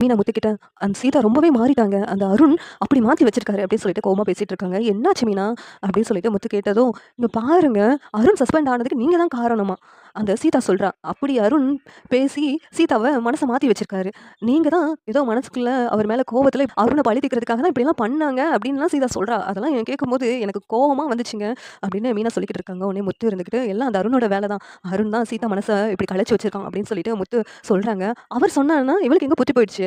மீனா முத்துக்கிட்ட அந்த சீதா ரொம்பவே மாறிட்டாங்க. அந்த அருண் அப்படி மாற்றி வச்சிருக்காரு அப்படின்னு சொல்லிட்டு கோமா பேசிட்டு இருக்காங்க. என்னாச்சு மீனா? அப்படின்னு சொல்லிட்டு முத்து கேட்டதும் இங்கே பாருங்க அருண் சஸ்பெண்ட் ஆனதுக்கு நீங்க தான் காரணமா? அந்த சீதா சொல்கிறா அப்படி அருண் பேசி சீதாவை மனசை மாற்றி வச்சிருக்காரு. நீங்கள் தான் ஏதோ மனசுக்குள்ள அவர் மேலே கோவத்தில் அருணை பழி தீக்கிறதுக்காக தான் இப்படிலாம் பண்ணாங்க அப்படின்லாம் சீதா சொல்கிறா அதெல்லாம் எனக்கு கேட்கும்போது எனக்கு கோவமாக வந்துச்சுங்க அப்படின்னு மீனா சொல்லிக்கிட்டு இருக்காங்க. உடனே முத்து இருந்துக்கிட்டு எல்லாம் அந்த அருணோட வேலை தான். அருண் தான் சீதா மனசை இப்படி கலைச்சு வச்சிருக்கான் அப்படின்னு சொல்லிட்டு முத்து சொல்கிறாங்க அவர் சொன்னான்னா இவளுக்கு எங்கே புத்தி போயிடுச்சு?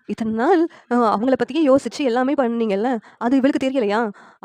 இத்தனை நாள் அவங்கள பற்றியே யோசிச்சு எல்லாமே பண்ணீங்கல்ல? அது இவளுக்கு தெரியலையா?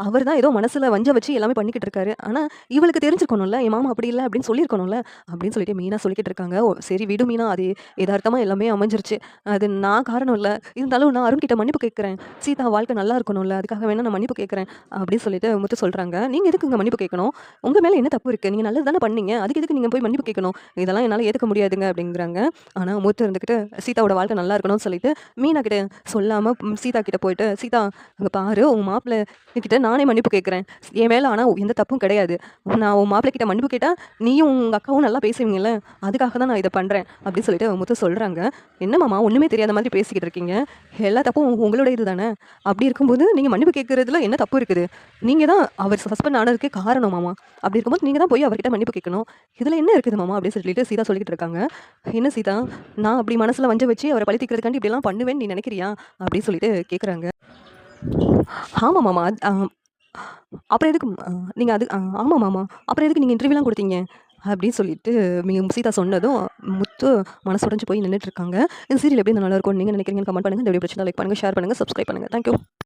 அவர் தான் ஏதோ மனசில் வஞ்ச வச்சு எல்லாமே பண்ணிக்கிட்டு இருக்காரு. ஆனால் இவளுக்கு தெரிஞ்சிருக்கணும்ல என் மாமா அப்படி இல்லை அப்படின்னு சொல்லியிருக்கணும்ல அப்படின்னு சொல்லிட்டு மீனா சொல்லிக்கிட்டு இருக்காங்க. ஓ, சரி விடு மீனா அது எதார்த்தமாக எல்லாமே அமைஞ்சிருச்சு. அது நான் காரணம் இல்லை. இருந்தாலும் நான் அருண் கிட்ட மன்னிப்பு கேட்குறேன். சீதா வாழ்க்கை நல்லா இருக்கணும்ல அதுக்காக வேணா நான் மன்னிப்பு கேட்குறேன் அப்படின்னு சொல்லிட்டு முத்து சொல்கிறாங்க நீங்கள் எதுக்கு இங்கே மன்னிப்பு கேட்கணும்? உங்கள் மேலே என்ன தப்பு இருக்குது நீங்கள் நல்லது தானே பண்ணீங்க. அதுக்கு எதுக்கு நீங்கள் போய் மன்னிப்பு கேட்கணும்? இதெல்லாம் என்னால் ஏற்றுக்க முடியாதுங்க அப்படிங்கிறாங்க. ஆனால் முத்து இருந்துக்கிட்டு சீதாவோட வாழ்க்கை நல்லா இருக்கணும்னு சொல்லிட்டு மீனா கிட்ட சொல்லாம சீதா கிட்ட போயிட்டு சீதா அங்கே பாரு உன் மாப்பிள்ளை கிட்ட நானே மன்னிப்பு கேட்குறேன் என் மேலே ஆனால் எந்த தப்பும் கிடையாது. நான் உன் மாப்பிள்ளை கிட்ட மன்னிப்பு கேட்டால் நீயும் உங்கள் அக்காவும் நல்லா பேசுவீங்கல்ல. அதுக்காக தான் நான் இதை பண்ணுறேன் அப்படின்னு சொல்லிட்டு முத்து சொல்கிறாங்க என்ன மாமா ஒன்றுமே தெரியாத மாதிரி பேசிக்கிட்டு இருக்கீங்க. எல்லா தப்பும் உங்க- உங்களோட இது தானே அப்படி இருக்கும்போது நீங்கள் மன்னிப்பு கேட்குறதுல என்ன தப்பு இருக்குது? நீங்கள் தான் அவர் சஸ்பெண்ட் ஆனதுக்கே காரணம் மாமா. அப்படி இருக்கும்போது நீங்கள் தான் போய் அவர்கிட்ட மன்னிப்பு கேட்கணும் இதில் என்ன இருக்குது மாமா? அப்படின்னு சொல்லிட்டு சீதா சொல்லிக்கிட்டு இருக்காங்க. என்ன சீதா நான் அப்படி மனசில் வஞ்ச வச்சு அவரை பழி தீக்கிறதுக்காண்டி இப்படிலாம் நீ நினைக்கிறியா? அப்படின்னு சொல்லிட்டு கேட்குறாங்க ஆமாம் மாமா அப்புறம் எதுக்கு நீங்கள் நீங்க அது ஆ, ஆமா மாமா அப்புறம் எதுக்கு நீங்கள் இன்டர்வியூலாம் கொடுத்தீங்க? அப்படின்னு சொல்லிட்டு நீங்கள் சீதா சொன்னதும் முத்து மனசு உடஞ்சு போய் நின்றுட்டு இருக்காங்க. இந்த சீரியல் எப்படி நல்லா இருக்கும் நீங்கள் நினைக்கிறீங்கன்னு கமெண்ட் பண்ணுங்கள் இந்த வீடியோ பிரச்சனை லைக் பண்ணுங்க ஷேர் பண்ணுங்கள் சப்ஸ்கிரைப் பண்ணுங்க. தேங்க்யூ